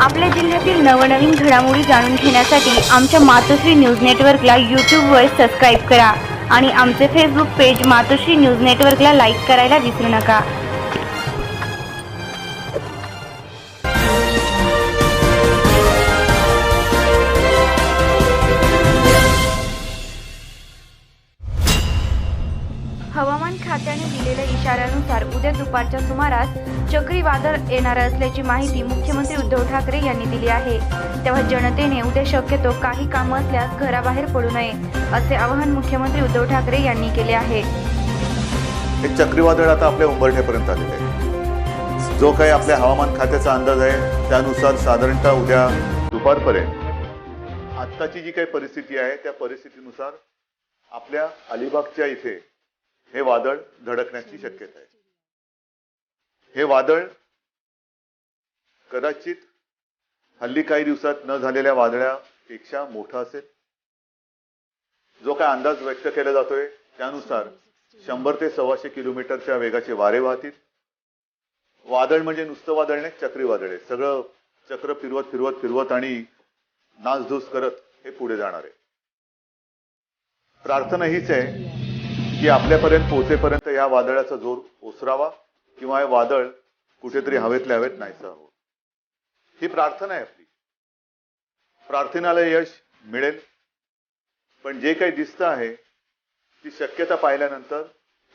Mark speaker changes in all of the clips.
Speaker 1: आपल्या जिल्ह्यातील नवनवीन घडामोडी जाणून घेण्यासाठी आमच्या मातोश्री न्यूज नेटवर्कला यूट्यूबवर सबस्क्राईब करा आणि आमचे फेसबुक पेज मातोश्री न्यूज नेटवर्कला लाईक करायला विसरू नका. इशाऱ्यानुसार उद्या दुपारच्या सुमारास चक्रीवादळ येणार असल्याची माहिती मुख्यमंत्री उद्धव ठाकरे यांनी दिली आहे. तेव्हा जनतेने उद्या शक्यतो काही कामं असल्यास घराबाहेर पडू नये असे आवाहन मुख्यमंत्री उद्धव ठाकरे यांनी केले आहे.
Speaker 2: हे चक्रीवादळ आता आपल्या उंबरठ्यापर्यंत आलेले आहे. जो काही आपल्या हवामान खात्याचा अंदाज आहे त्यानुसार साधारणतः उद्या दुपारपर्यंत आत्ताची जी काही परिस्थिती आहे त्या परिस्थितीनुसार आपल्या अलिबागच्या इथे हे वादळ धडकण्याची शक्यता आहे. हे वादळ कदाचित हल्ली काही दिवसात न झालेल्या वादळापेक्षा मोठं असेल. जो काय अंदाज व्यक्त केला जातोय त्यानुसार शंभर ते सव्वाशे किलोमीटरच्या वेगाचे वारे वाहतील. वादळ म्हणजे नुसतं वादळ नाही चक्रीवादळ आहे. सगळं चक्र फिरवत फिरवत फिरवत आणि नासधूस करत हे पुढे जाणार आहे. प्रार्थना हीच आहे की आपल्यापर्यंत पोहोचेपर्यंत या वादळाचा जोर ओसरावा किंवा हे वादळ कुठेतरी हवेतल्या हवेत नाहीसा हवं ही प्रार्थना आहे आपली. प्रार्थनेला यश मिळेल. पण जे काही दिसतं आहे ती शक्यता पाहिल्यानंतर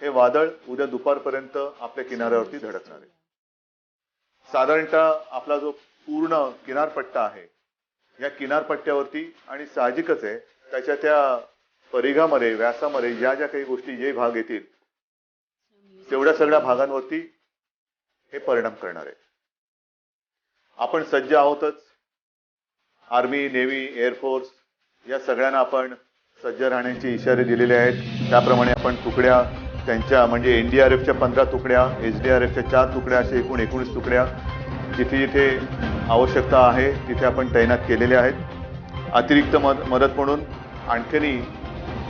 Speaker 2: हे वादळ उद्या दुपारपर्यंत आपल्या किनाऱ्यावरती धडकणार आहे. साधारणतः आपला जो पूर्ण किनारपट्टा आहे या किनारपट्ट्यावरती आणि साहजिकच आहे त्याच्या त्या परिघामध्ये व्यासामध्ये ज्या ज्या काही गोष्टी जे भाग येतील तेवढ्या सगळ्या भागांवरती हे परिणाम करणार आहे आपण सज्ज आहोतच. आर्मी नेव्ही एअरफोर्स या सगळ्यांना आपण सज्ज राहण्याचे इशारे दिलेले आहेत. त्याप्रमाणे आपण तुकड्या त्यांच्या म्हणजे एन डी आर एफच्या पंधरा तुकड्या एच डी आर एफच्या चार तुकड्या असे एकूण एकोणीस तुकड्या जिथे जिथे आवश्यकता आहे तिथे आपण तैनात केलेल्या आहेत. अतिरिक्त मद मदत म्हणून आणखीनही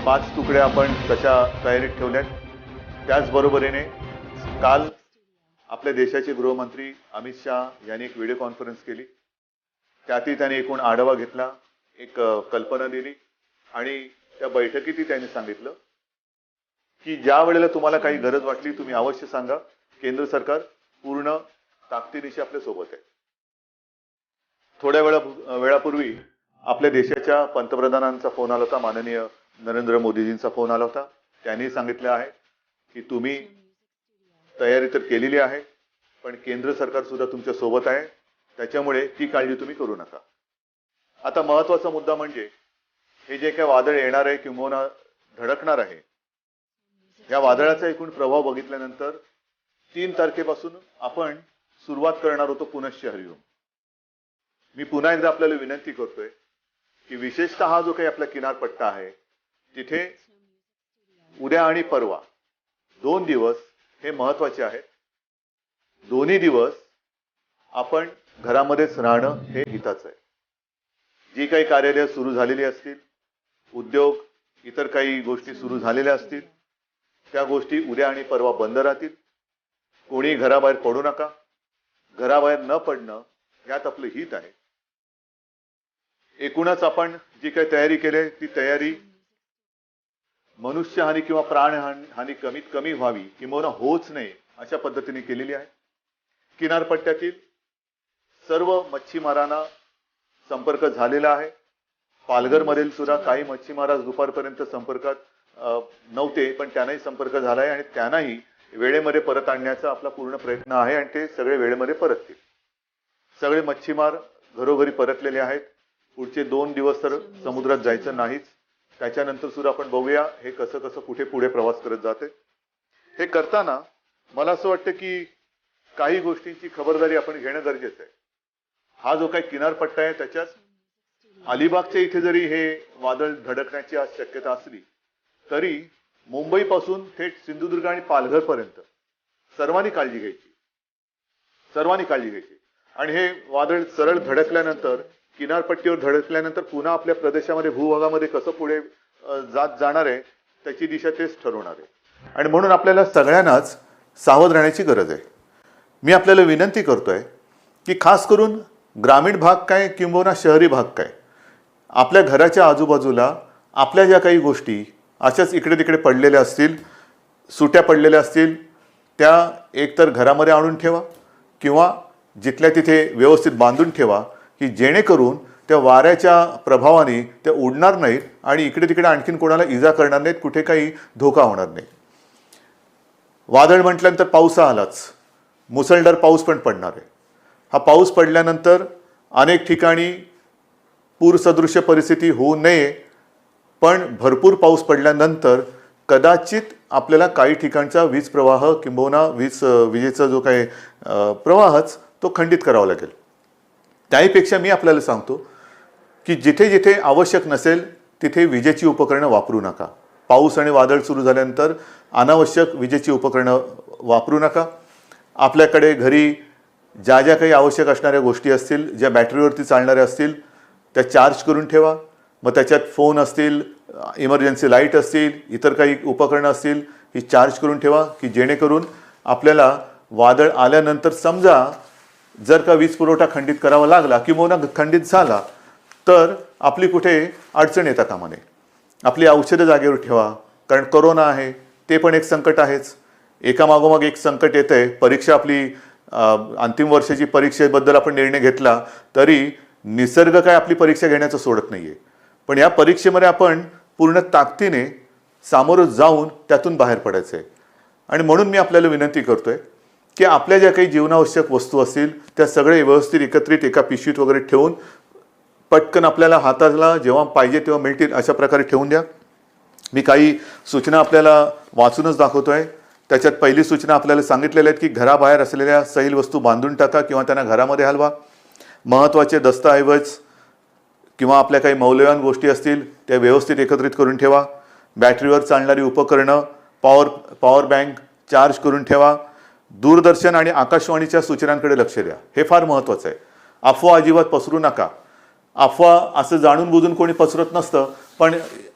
Speaker 2: पाच तुकड्या आपण तशा तयारीत ठेवल्यात. त्याचबरोबरीने काल आपल्या देशाचे गृहमंत्री अमित शहा यांनी एक व्हिडिओ कॉन्फरन्स केली. त्यातही त्यांनी एकूण आढावा घेतला एक कल्पना दिली आणि त्या बैठकीतही त्यांनी सांगितलं की ज्या वेळेला तुम्हाला काही गरज वाटली तुम्ही अवश्य सांगा. केंद्र सरकार पूर्ण ताकदीनिशी आपल्यासोबत आहे. थोड्या वेळा वेळापूर्वी आपल्या देशाच्या पंतप्रधानांचा फोन आला होता माननीय नरेंद्र मोदीजींचा फोन आला होता. त्यांनी सांगितलं आहे की तुम्ही तयारी तर केलेली आहे पण केंद्र सरकार सुद्धा तुमच्यासोबत आहे. त्याच्यामुळे ती काळजी तुम्ही करू नका. आता महत्त्वाचा मुद्दा म्हणजे हे जे काय वादळ येणार आहे किंवा धडकणार आहे या वादळाचा एकूण प्रभाव बघितल्यानंतर तीन तारखेपासून आपण सुरुवात करणार होतो पुनश्च हरिओम. मी पुन्हा एकदा आपल्याला विनंती करतोय की विशेषतः हा जो काही आपला किनारपट्टा आहे तिथे उद्या आणि परवा दोन दिवस हे महत्त्वाचे आहेत. दोन्ही दिवस आपण घरामध्येच राहणं हे हिताचं आहे. जी काही कार्यालय सुरू झालेली असतील उद्योग इतर काही गोष्टी सुरू झालेल्या असतील त्या गोष्टी उद्या आणि परवा बंद राहतील. कोणी घराबाहेर पडू नका. घराबाहेर न पडणं यात आपलं हित आहे. एकूणच आपण जी काही तयारी केली ती तयारी मनुष्यहानी किंवा प्राणहानी हानी कमीत कमी व्हावी किंवा होच नये अशा पद्धतीने केलेली आहे. किनारपट्ट्यातील सर्व मच्छीमारांना संपर्क झालेला आहे. पालघरमधील सुद्धा काही मच्छीमार आज दुपारपर्यंत संपर्कात नव्हते पण त्यांनाही संपर्क झाला आहे आणि त्यांनाही वेळेमध्ये परत आणण्याचा आपला पूर्ण प्रयत्न आहे आणि ते सगळे वेळेमध्ये परततील. सगळे मच्छीमार घरोघरी परतलेले आहेत. पुढचे दोन दिवस तर समुद्रात जायचं नाहीच. त्याच्यानंतर सुद्धा आपण बघूया हे कसं कसं कुठे पुढे प्रवास करत जाते. हे करताना मला असं वाटतं की काही गोष्टींची खबरदारी आपण घेणं गरजेचं आहे. हा जो काही किनारपट्टा आहे त्याच्यात अलिबागच्या इथे जरी हे वादळ धडकण्याची आज शक्यता असली तरी मुंबईपासून थेट सिंधुदुर्ग आणि पालघरपर्यंत सर्वांनी काळजी घ्यायची. सर्वांनी काळजी घ्यायची. आणि हे वादळ सरळ धडकल्यानंतर किनारपट्टीवर धडकल्यानंतर पुन्हा आपल्या प्रदेशामध्ये भूभागामध्ये कसं पुढे जात जाणार आहे त्याची दिशा तेच ठरवणार आहे. आणि म्हणून आपल्याला सगळ्यांनाच सावध राहण्याची गरज आहे. मी आपल्याला विनंती करतोय की खास करून ग्रामीण भाग काय किंबहुना शहरी भाग काय आपल्या घराच्या आजूबाजूला आपल्या ज्या काही गोष्टी अशाच इकडे तिकडे पडलेल्या असतील सुट्या पडलेल्या असतील त्या एकतर घरामध्ये आणून ठेवा किंवा जिथल्या तिथे व्यवस्थित बांधून ठेवा की जेणेकरून त्या वाऱ्याच्या प्रभावाने त्या उडणार नाहीत आणि इकडे तिकडे आणखीन कोणाला इजा करणार नाहीत कुठे काही धोका होणार नाही. वादळ म्हटल्यानंतर पाऊस आलाच. मुसळधार पाऊस पण पडणार आहे. हा पाऊस पडल्यानंतर अनेक ठिकाणी पूरसदृश्य परिस्थिती होऊ नये पण भरपूर पाऊस पडल्यानंतर कदाचित आपल्याला काही ठिकाणचा वीज प्रवाह किंबहुना वीज विजेचा जो काही प्रवाहच तो खंडित करावा लागेल. त्याहीपेक्षा मी आपल्याला सांगतो की जिथे जिथे आवश्यक नसेल तिथे विजेची उपकरणं वापरू नका. पाऊस आणि वादळ सुरू झाल्यानंतर अनावश्यक विजेची उपकरणं वापरू नका. आपल्याकडे घरी ज्या ज्या काही आवश्यक असणाऱ्या गोष्टी असतील ज्या बॅटरीवरती चालणाऱ्या असतील त्या चार्ज करून ठेवा. मग त्याच्यात फोन असतील इमर्जन्सी लाइट असतील इतर काही उपकरणं असतील ही चार्ज करून ठेवा की जेणेकरून आपल्याला वादळ आल्यानंतर समजा जर का वीज पुरवठा खंडित करावा लागला किंवा खंडित झाला तर आपली कुठे अडचण येता कामा नये. आपली औषधं जागेवर ठेवा कारण करोना आहे ते पण एक संकट आहेच. एकामागोमाग एक संकट येतं आहे परीक्षा आपली अंतिम वर्षाची परीक्षेबद्दल आपण निर्णय घेतला तरी निसर्ग काय आपली परीक्षा घेण्याचं सोडत नाही आहे पण या परीक्षेमध्ये आपण पूर्ण ताकदीने सामोरं जाऊन त्यातून बाहेर पडायचं आहे आणि म्हणून मी आपल्याला विनंती करतोय की आपल्या ज्या काही जीवनावश्यक वस्तू असतील त्या सगळे व्यवस्थित एकत्रित एका पिशवीत वगैरे ठेवून पटकन आपल्याला हाताला जेव्हा पाहिजे तेव्हा मिळतील अशा प्रकारे ठेवून द्या. मी काही सूचना आपल्याला वाचूनच दाखवतो आहे त्याच्यात पहिली सूचना आपल्याला सांगितलेल्या आहेत की घराबाहेर असलेल्या सैल वस्तू बांधून टाका किंवा त्यांना घरामध्ये हलवा. महत्त्वाचे दस्तऐवज किंवा आपल्या काही मौल्यवान गोष्टी असतील त्या व्यवस्थित एकत्रित करून ठेवा. बॅटरीवर चालणारी उपकरणं पॉवर पॉवर बँक चार्ज करून ठेवा. दूरदर्शन आणि आकाशवाणीच्या सूचनांकडे लक्ष द्या. हे फार महत्त्वाचं आहे. अफवा अजिबात पसरू नका. अफवा असं जाणून बुजून कोणी पसरत नसतं पण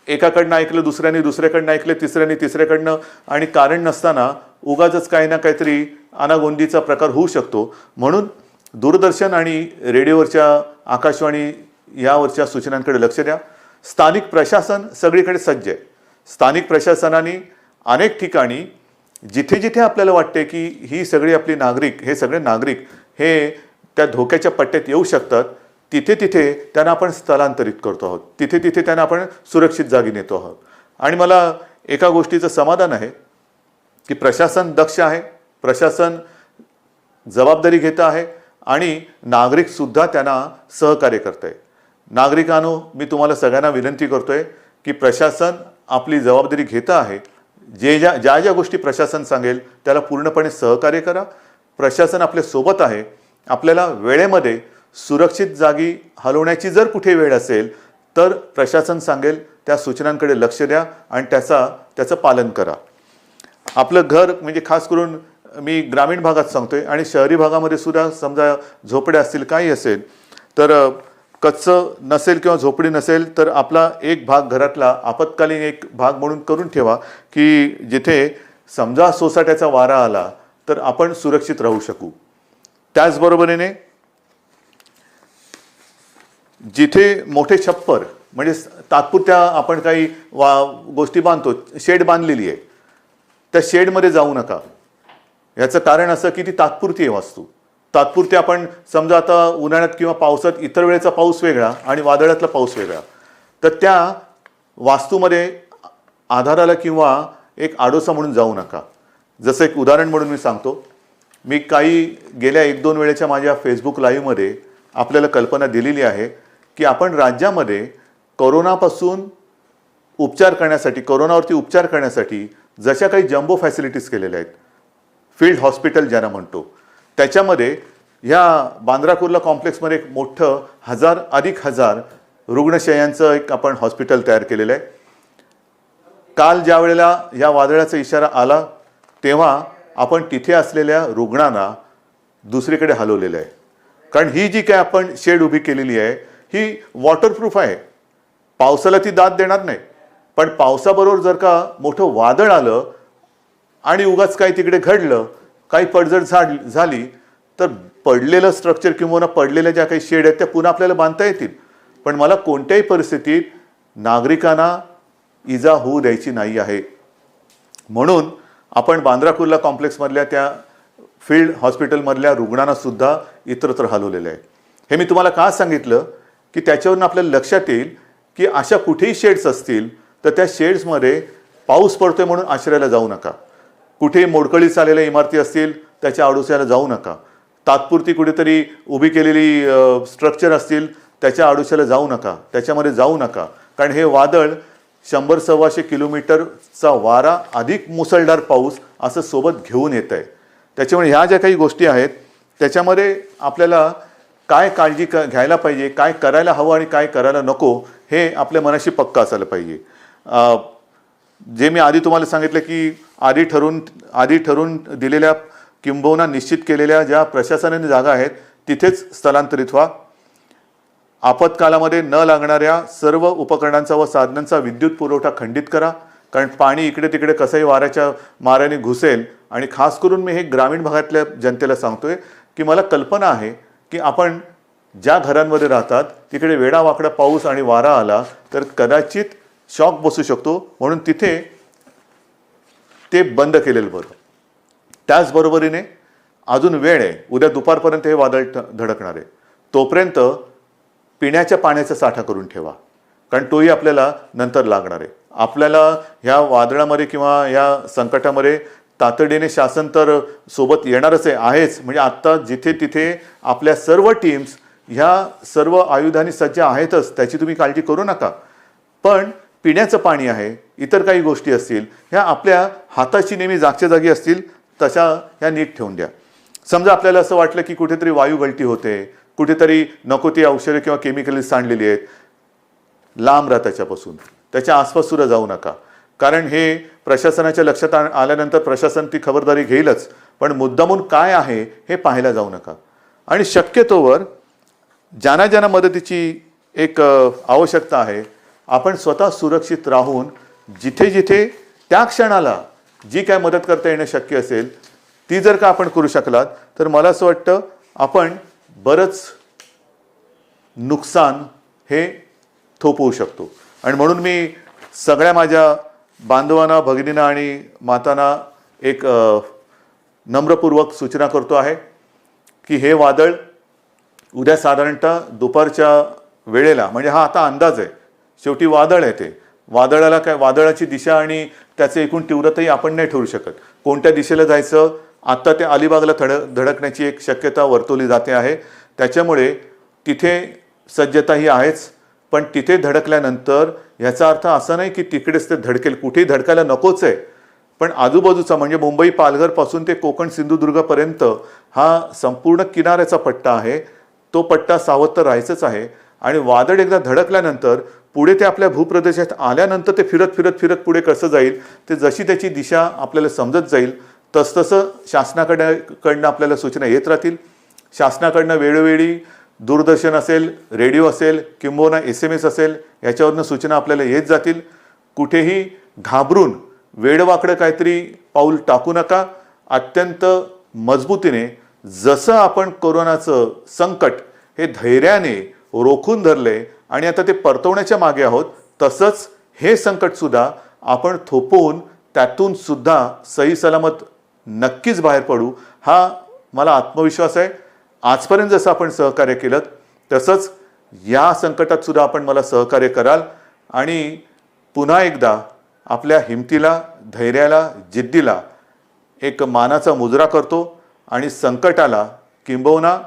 Speaker 2: एकाकडनं ऐकलं दुसऱ्याने दुसऱ्याकडनं ऐकलं तिसऱ्याने तिसऱ्याकडनं आणि कारण नसताना उगाच काही ना काहीतरी अनागोंदीचा प्रकार होऊ शकतो. म्हणून दूरदर्शन आणि रेडिओवरच्या आकाशवाणी यावरच्या सूचनांकडे लक्ष द्या. स्थानिक प्रशासन सगळीकडे सज्ज आहे. स्थानिक प्रशासनाने अनेक ठिकाणी जिथे जिथे आपल्याला वाटते की ही सगळी आपली नागरिक हे सगळे नागरिक हे त्या धोक्याच्या पट्ट्यात येऊ शकतात तिथे तिथे त्यांना आपण स्थलांतरित करतो आहोत. तिथे तिथे त्यांना आपण सुरक्षित जागी नेतो आहोत. आणि मला एका गोष्टीचं समाधान आहे की प्रशासन दक्ष आहे प्रशासन जबाबदारी घेतं आहे आणि नागरिकसुद्धा त्यांना सहकार्य करत आहे. नागरिकांनो मी तुम्हाला सगळ्यांना विनंती करतो आहे की प्रशासन आपली जबाबदारी घेतं आहे जे ज्या ज्या ज्या गोष्टी प्रशासन सांगेल त्याला पूर्णपणे सहकार्य करा. प्रशासन आपल्यासोबत आहे. आपल्याला वेळेमध्ये सुरक्षित जागी हलवण्याची जर कुठे वेळ असेल तर प्रशासन सांगेल त्या सूचनांकडे लक्ष द्या आणि त्याचा त्याचं पालन करा. आपलं घर म्हणजे खास करून मी ग्रामीण भागात सांगतोय आणि शहरी भागामध्ये सुद्धा समजा झोपड्या असतील काही असेल तर कच्चं नसेल किंवा झोपडी नसेल तर आपला एक भाग घरातला आपत्कालीन एक भाग म्हणून करून ठेवा की जिथे समजा सोसाट्याचा वारा आला तर आपण सुरक्षित राहू शकू. त्याचबरोबरीने जिथे मोठे छप्पर म्हणजे तात्पुरत्या आपण काही वा गोष्टी बांधतो शेड बांधलेली आहे त्या शेडमध्ये जाऊ नका. याचं कारण असं की ती तात्पुरती आहे वास्तू. तात्पुरती आपण समजा आता उन्हाळ्यात किंवा पावसात इतर वेळेचा पाऊस वेगळा आणि वादळातला पाऊस वेगळा. तर त्या वास्तूमध्ये आधाराला किंवा एक आडोसा म्हणून जाऊ नका. जसं एक उदाहरण म्हणून मी सांगतो. मी काही गेल्या एक दोन वेळेच्या माझ्या फेसबुक लाईव्हमध्ये आपल्याला कल्पना दिलेली आहे की आपण राज्यामध्ये कोरोनापासून उपचार करण्यासाठी करोनावरती उपचार करण्यासाठी जशा काही जम्बो फॅसिलिटीज केलेल्या आहेत. फील्ड हॉस्पिटल ज्यांना म्हणतो. त्याच्यामध्ये ह्या बांद्रा कुर्ला कॉम्प्लेक्समध्ये एक मोठं हजार अधिक हजार रुग्णशयांचं एक आपण हॉस्पिटल तयार केलेलं आहे. काल ज्या वेळेला या वादळाचा इशारा आला तेव्हा आपण तिथे असलेल्या रुग्णांना दुसरीकडे हलवलेलं आहे. कारण ही जी काय आपण शेड उभी केलेली आहे ही वॉटरप्रूफ आहे. पावसाला ती दाद देणार नाही. पण पावसाबरोबर जर का मोठं वादळ आलं आणि उगाच काही तिकडे घडलं काही पडझड झाड झाली तर पडलेलं स्ट्रक्चर किंवा पडलेल्या ज्या काही शेड आहेत त्या पुन्हा आपल्याला बांधता येतील. पण मला कोणत्याही परिस्थितीत नागरिकांना इजा होऊ द्यायची नाही आहे. म्हणून आपण बांद्रा कुर्ला कॉम्प्लेक्समधल्या त्या फील्ड हॉस्पिटलमधल्या रुग्णांनासुद्धा इतरत्र हलवलेलं आहे. हे मी तुम्हाला का सांगितलं? की त्याच्यावरून आपल्याला लक्षात येईल की अशा कुठेही शेड्स असतील तर त्या शेड्समध्ये पाऊस पडतोय म्हणून आश्रयाला जाऊ नका. कुठेही मोडकळीस आलेल्या इमारती असतील त्याच्या आडोश्याला जाऊ नका. तात्पुरती कुठेतरी उभी केलेली स्ट्रक्चर असतील त्याच्या आडोश्याला जाऊ नका. त्याच्यामध्ये जाऊ नका. कारण हे वादळ शंभर सव्वाशे किलोमीटरचा वारा अधिक मुसळधार पाऊस असं सोबत घेऊन येत आहे त्याच्यामुळे ह्या ज्या काही गोष्टी आहेत त्याच्यामध्ये आपल्याला काय काळजी क घ्यायला पाहिजे काय करायला हवं आणि काय करायला नको हे आपल्या मनाशी पक्का असायला पाहिजे. जे मी आधी तुम्हाला सांगितलं की आधी ठरून आधी ठरून दिलेल्या किंबहुना निश्चित केलेल्या ज्या प्रशासनाने जागा आहेत तिथेच स्थलांतरित व्हा. आपत्कालामध्ये न लागणाऱ्या सर्व उपकरणांचा व साधनांचा विद्युत पुरवठा खंडित करा. कारण पाणी इकडे तिकडे कसंही वाऱ्याच्या माऱ्याने घुसेल आणि खास करून मी हे ग्रामीण भागातल्या जनतेला सांगतोय की मला कल्पना आहे की आपण ज्या घरांमध्ये राहतात तिकडे वेडावाकडा पाऊस आणि वारा आला तर कदाचित शॉक बसू शकतो. म्हणून तिथे ते बंद केलेलं बरं. त्याचबरोबरीने अजून वेळ आहे. उद्या दुपारपर्यंत हे वादळ धडकणार आहे. तोपर्यंत पिण्याच्या पाण्याचा साठा करून ठेवा. कारण तोही आपल्याला नंतर लागणार आहे. आपल्याला ह्या वादळामध्ये किंवा या संकटामध्ये तातडीने शासन तर सोबत येणारच आहे आहेच. म्हणजे आत्ता जिथे तिथे आपल्या सर्व टीम्स ह्या सर्व आयुधांनी सज्ज आहेतच त्याची तुम्ही काळजी करू नका. पण पिण्याचं पाणी आहे इतर काही गोष्टी असतील ह्या आपल्या हाताची नेहमी जागच्या जागी असतील तशा ह्या नीट ठेवून द्या. समजा आपल्याला असं वाटलं की कुठेतरी वायू गळती होते कुठेतरी नको ती औषधं किंवा केमिकल्स सांडलेली आहेत लांब राहा त्याच्यापासून. त्याच्या आसपास सुद्धा जाऊ नका. कारण हे प्रशासनाच्या लक्षात आल्यानंतर प्रशासन ती खबरदारी घेईलच पण मुद्दामून काय आहे हे पाहायला जाऊ नका. आणि शक्यतोवर ज्यांना ज्यांना मदतीची एक आवश्यकता आहे आपण स्वतः सुरक्षित राहून जिथे जिथे त्या क्षणाला जी काय मदत करता येणं शक्य असेल ती जर का आपण करू शकलात तर मला असं वाटतं आपण बरंच नुकसान हे थोपवू शकतो. आणि म्हणून मी सगळ्या माझ्या बांधवांना भगिनींना आणि मातांना एक नम्रपूर्वक सूचना करतो आहे की हे वादळ उद्या साधारणतः दुपारच्या वेळेला म्हणजे हा आता अंदाज आहे शेवटी वादळ आहे ते. वादळाला काय वादळाची दिशा आणि त्याचे एकूण तीव्रताही आपण नाही ठरू शकत. कोणत्या दिशेला जायचं? आत्ता ते अलिबागला थड धडकण्याची एक शक्यता वर्तवली जाते आहे. त्याच्यामुळे तिथे सज्जता ही आहेच. पण तिथे धडकल्यानंतर ह्याचा अर्थ असा नाही की तिकडेच ते धडकेल. कुठेही धडकायला नकोच आहे. पण आजूबाजूचा म्हणजे मुंबई पालघरपासून ते कोकण सिंधुदुर्गपर्यंत हा संपूर्ण किनाऱ्याचा पट्टा आहे. तो पट्टा सावध तर राहायचाच आहे. आणि वादळ एकदा धडकल्यानंतर पुढे ते आपल्या भूप्रदेशात आल्यानंतर ते फिरत फिरत फिरत पुढे कसं जाईल ते जशी त्याची दिशा आपल्याला समजत जाईल तसतसं शासनाकडे कडनं आपल्याला सूचना येत राहतील. शासनाकडनं वेळोवेळी दूरदर्शन असेल रेडिओ असेल किंबहुना एस एम एस असेल याच्यावरनं सूचना आपल्याला येत जातील. कुठेही घाबरून वेडवाकडं काहीतरी पाऊल टाकू नका. अत्यंत मजबूतीने जसं आपण कोरोनाचं संकट हे धैर्याने रोखून धरले आणि आता ते परतवण्याच्या मागे आहोत. तसंच हे संकट सुद्धा आपण थोपवून त्यातून सुद्धा सही सलामत नक्कीच बाहेर पडू हा मला आत्मविश्वास आहे. आजपर्यंत जसं आपण सहकार्य केलं तसंच या संकटात सुद्धा आपण मला सहकार्य कराल आणि पुन्हा एकदा आपल्या हिमतीला धैर्याला जिद्दीला एक मानाचा मुजरा करतो आणि संकटाला किंबहुना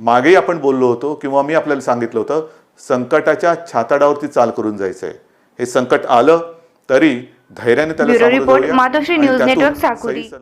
Speaker 2: मागेही आपण बोललो होतो किंवा मी आपल्याला सांगितलं होतं संकटाच्या छाताडावरती चाल करून जायचं आहे हे संकट आलं तरी धैर्याने त्याला सामोरं
Speaker 1: रिपोर्ट,
Speaker 2: जाऊया आणि त्यातून